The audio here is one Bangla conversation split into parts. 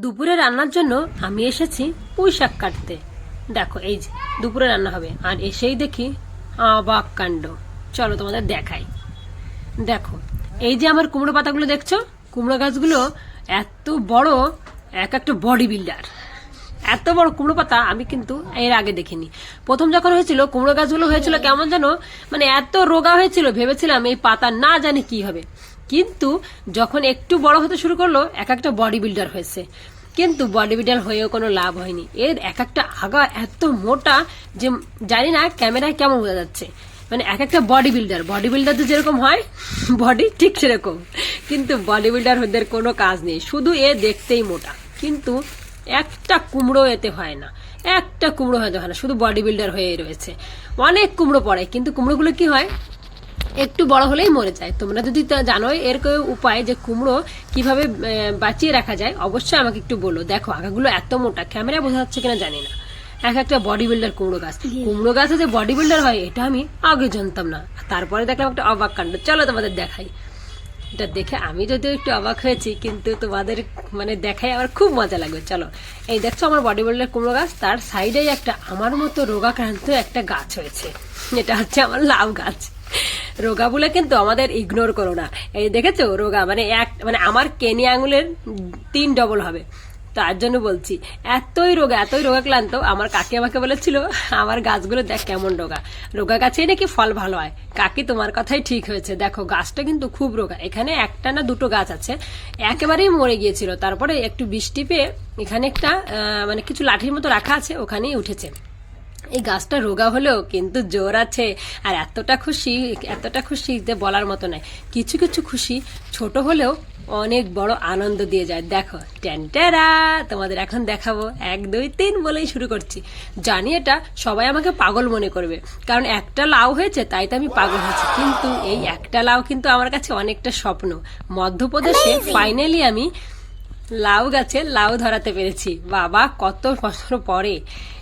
দুপুরে রান্নার জন্য আমি এসেছি পুঁই শাক কাটতে। দেখো, এই যে, দুপুরে রান্না হবে। আর এসেই দেখি অবাক কাণ্ড। চলো তোমাদের দেখাই। দেখো, এই যে আমার কুমড়ো পাতাগুলো দেখছ? কুমড়ো গাছগুলো এত বড়, এক একটা বডি বিল্ডার। এত বড় কুমড়ো পাতা আমি কিন্তু এর আগে দেখিনি। প্রথম যখন হয়েছিল, কুমড়ো গাছগুলো হয়েছিল কেমন যেন মানে এত রোগা হয়েছিল, ভেবেছিলাম এই পাতা না জানি কি হবে। কিন্তু যখন একটু বড় হতে শুরু করল, এক একটা বডি বিল্ডার হয়েছে। কিন্তু বডি বিল্ডার হয়েও কোনো লাভ হয়নি। এর এক একটা আগা এত মোটা যে জানি না ক্যামেরায় কেমন বোঝা যাচ্ছে। মানে এক একটা বডি বিল্ডার বডি বিল্ডার তো যেরকম হয় বডি ঠিক সেরকম। কিন্তু বডি বিল্ডারদের কোনো কাজ নেই। শুধু এ দেখতেই মোটা। কিন্তু একটা কুমড়ো এতে হয় না। একটা কুমড়ো হয়তো হয় না। শুধু বডি বিল্ডার হয়ে রয়েছে। অনেক কুমড়ো পড়ে। কিন্তু কুমড়োগুলো কি হয়? একটু বড় হলেই মরে যায়। তোমরা যদি তা জানো এর কোনো উপায় যে কুমড়ো কীভাবে বাঁচিয়ে রাখা যায় অবশ্যই আমাকে একটু বলো। দেখো আগাগুলো এত মোটা ক্যামেরা বোঝা যাচ্ছে কিনা জানি না। এক একটা বডি বিল্ডার কুমড়ো গাছ। কুমড়ো গাছে যে বডি বিল্ডার হয় এটা আমি আগে জানতাম না। তারপরে দেখলাম একটা অবাক কাণ্ড। চলো তোমাদের দেখাই। এটা দেখে আমি যদিও একটু অবাক হয়েছি কিন্তু তোমাদের মানে দেখাই আমার খুব মজা লাগবে। চলো এই দেখছ আমার বডি বিল্ডার কুমড়ো গাছ? তার সাইডেই একটা আমার মতো রোগাক্রান্ত একটা গাছ হয়েছে। এটা হচ্ছে আমার লাউ গাছ। রোগা বলে কিন্তু আমাদের ইগনোর করো না। এই দেখেছ রোগা? মানে এক মানে আমার কেনি আঙুলের তিন ডবল হবে। তার জন্য বলছি, এতই রোগা এতই রোগা ক্লান্ত, আমার কাকি আমাকে বলেছিল, আমার গাছগুলো দেখ কেমন রোগা। রোগা গাছেই নাকি ফল ভালো হয়। কাকি তোমার কথাই ঠিক হয়েছে। দেখো, গাছটা কিন্তু খুব রোগা। এখানে একটা না দুটো গাছ আছে। একেবারেই মরে গিয়েছিল। তারপরে একটু বৃষ্টি পেয়ে এখানে একটা মানে কিছু লাঠির মতো রাখা আছে, ওখানেই উঠেছে। এই গাছটা রোগা হলেও কিন্তু জোর আছে। আর এতটা খুশি এতটা খুশি যে বলার মতো নয়। কিছু কিছু খুশি ছোট হলেও অনেক বড় আনন্দ দিয়ে যায়। দেখো ট্যান্টেরা তোমাদের এখন দেখাবো। এক দুই তিন বলেই শুরু করছি। জানি এটা সবাই আমাকে পাগল মনে করবে। কারণ একটা লাউ হয়েছে তাই তো আমি পাগল হয়েছি। কিন্তু এই একটা লাউ কিন্তু আমার কাছে অনেকটা স্বপ্ন। মধ্যপ্রদেশে ফাইনালি আমি লাউ গাছে লাউ ধরাতে পেরেছি। বাবা কত বছর পরে।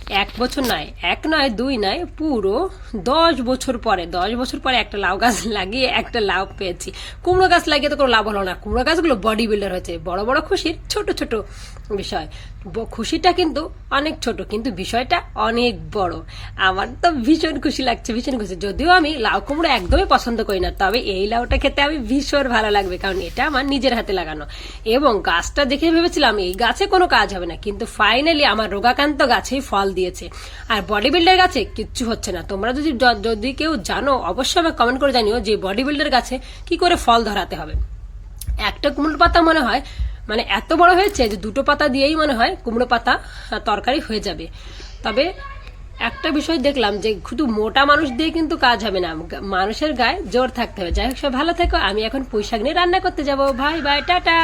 এক বছর নয়, এক নয়, দুই নয়, পুরো দশ বছর পরে, দশ বছর পরে একটা লাউ গাছ লাগিয়ে একটা লাউ পেয়েছি। কুমড়ো গাছ লাগিয়ে তো কোনো লাভ হলো না। কুমড়ো গাছগুলো বডি বিল্ডার হয়েছে। বড় বড় খুশির ছোট ছোট বিষয়। খুশিটা কিন্তু অনেক ছোট, কিন্তু বিষয়টা অনেক বড়। আমার তো ভীষণ খুশি লাগছে, ভীষণ খুশি। যদিও আমি লাউ কুমড়ো একদমই পছন্দ করি না, তবে এই লাউটা খেতে আমি ভীষণ ভালো লাগবে, কারণ এটা আমার নিজের হাতে লাগানো। এবং গাছটা দেখে ভেবেছিলাম, এই গাছে কোনো কাজ হবে না, কিন্তু ফাইনালি আমার রোগাকান্ত গাছেই ফল দিয়েছে। আর বডি বিল্ডার গাছে কিচ্ছু হচ্ছে না। তোমরা যদি যদি কেউ জানো, অবশ্যই আমাকে কমেন্ট করে জানিও যে বডি বিল্ডার গাছে কি করে ফল ধরাতে হবে। একটা কুমড়ো পাতা মনে হয় মানে এত বড় হয়েছে যে দুটো পাতা দিয়েই মনে হয় কুমড়ো পাতা তরকারি হয়ে যাবে। তবে একটা বিষয় দেখলাম যে শুধু মোটা মানুষ দিয়ে কিন্তু কাজ হবে না মানুষের গায়ে জোর থাকতে হবে। যাই হোক সব ভালো থেকো। আমি এখন পুঁই শাক নিয়ে রান্না করতে যাব। ভাই বাই টাটা!